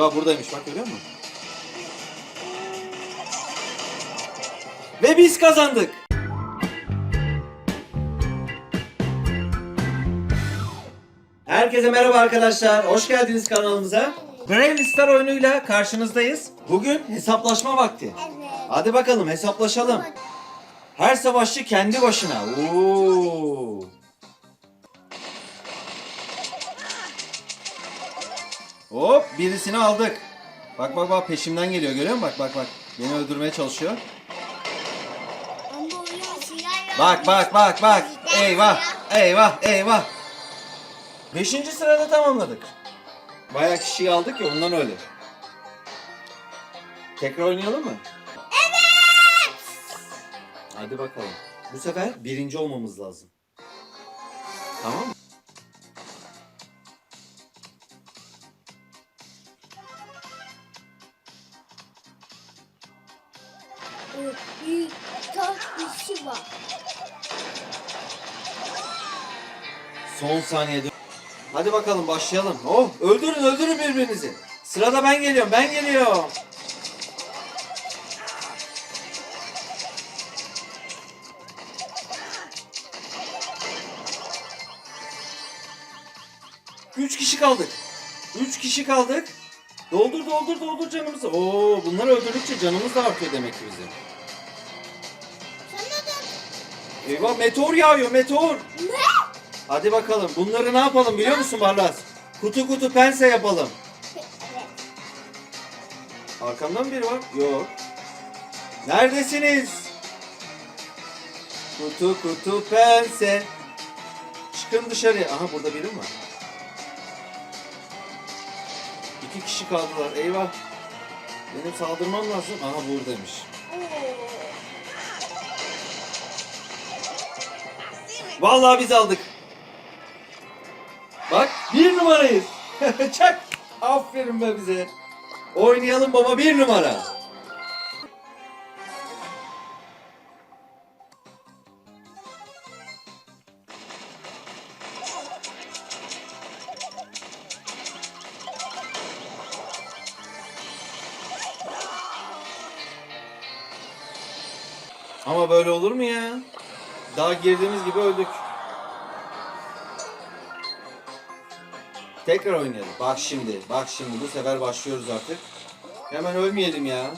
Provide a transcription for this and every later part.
Bak buradaymış bak görüyor musun? Ve biz kazandık. Herkese merhaba arkadaşlar. Hoş geldiniz kanalımıza. Braille Star oyunuyla karşınızdayız. Bugün hesaplaşma vakti. Evet. Hadi bakalım hesaplaşalım. Her savaşçı kendi başına. Oo. Hop birisini aldık. Bak bak bak peşimden geliyor görüyor musun? Bak bak bak. Beni öldürmeye çalışıyor. Bak bak bak bak. Eyvah eyvah eyvah. Beşinci sırada tamamladık. Bayağı kişiyi aldık ya ondan öyle. Tekrar oynayalım mı? Evet. Hadi bakalım. Bu sefer birinci olmamız lazım. Tamam mı? Bir top işi var. Son saniyede. Hadi bakalım başlayalım. Oh öldürün öldürün birbirinizi. Sırada ben geliyorum ben geliyorum. Üç kişi kaldık. Üç kişi kaldık. Doldur doldur doldur canımızı. Oo bunları öldürdükçe canımız da artıyor demek ki bizim. Eyvah meteor yağıyor meteor. ne? Hadi bakalım. Bunları ne yapalım biliyor musun Barlas? Kutu kutu pense yapalım. Evet. Arkamda mı biri var? Yok. Neredesiniz? Kutu kutu pense. Çıkın dışarı. Aha burada biri mi var? İki kişi kaldılar. Eyvah. Benim saldırmam lazım. Aha buradaymış. Vallahi biz aldık. Bak bir numarayız. Çak. Aferin be bize. Oynayalım baba bir numara. Ama böyle olur mu ya? Daha girdiğimiz gibi öldük. Tekrar oynayalım. Bak şimdi, bak şimdi. Bu sefer başlıyoruz artık. Hemen ölmeyelim ya.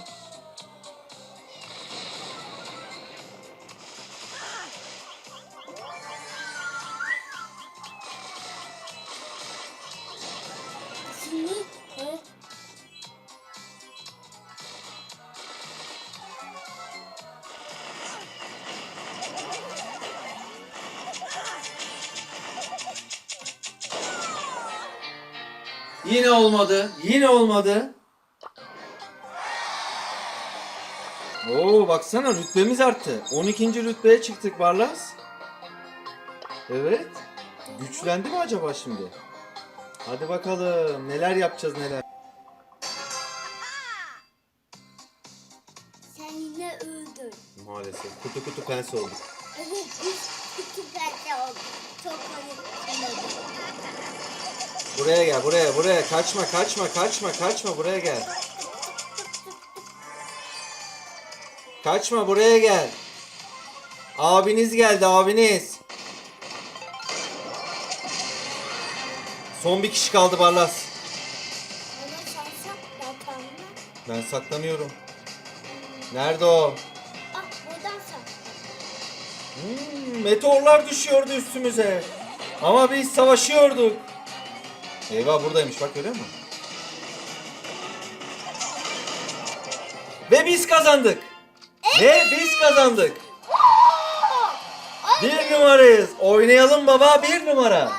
Yine olmadı. Yine olmadı. Oo baksana rütbemiz arttı. 12. rütbeye çıktık Barlas. Evet. Güçlendi mi acaba şimdi? Hadi bakalım. Neler yapacağız neler. sen yine öldün. Maalesef. Kutu kutu pense olduk. Evet biz kutu bende olduk. Çok ayıp. Buraya gel buraya buraya. Kaçma kaçma kaçma kaçma buraya gel. Kaçma buraya gel. Abiniz geldi abiniz. Son bir kişi kaldı Barlas. Ben saklanıyorum. Nerede o? Hmm, meteorlar düşüyordu üstümüze. Ama biz savaşıyorduk. Eyvah buradaymış bak görüyor musun? Ve biz kazandık. Ve biz kazandık. Bir numarayız. Oynayalım baba bir numara.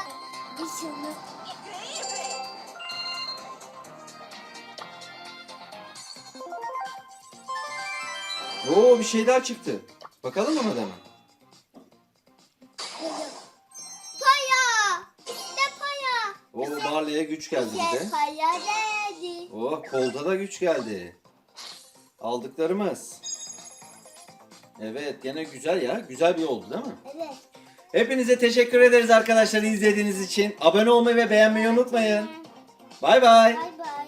Oo bir şey daha çıktı. Bakalım mı madem? Güç geldi. Bize geldi. Oh kolda da güç geldi. Aldıklarımız. Evet gene güzel ya. Güzel bir oldu değil mi? Evet. Hepinize teşekkür ederiz arkadaşlar izlediğiniz için. Abone olmayı ve beğenmeyi unutmayın. Bay bay. Bay bay.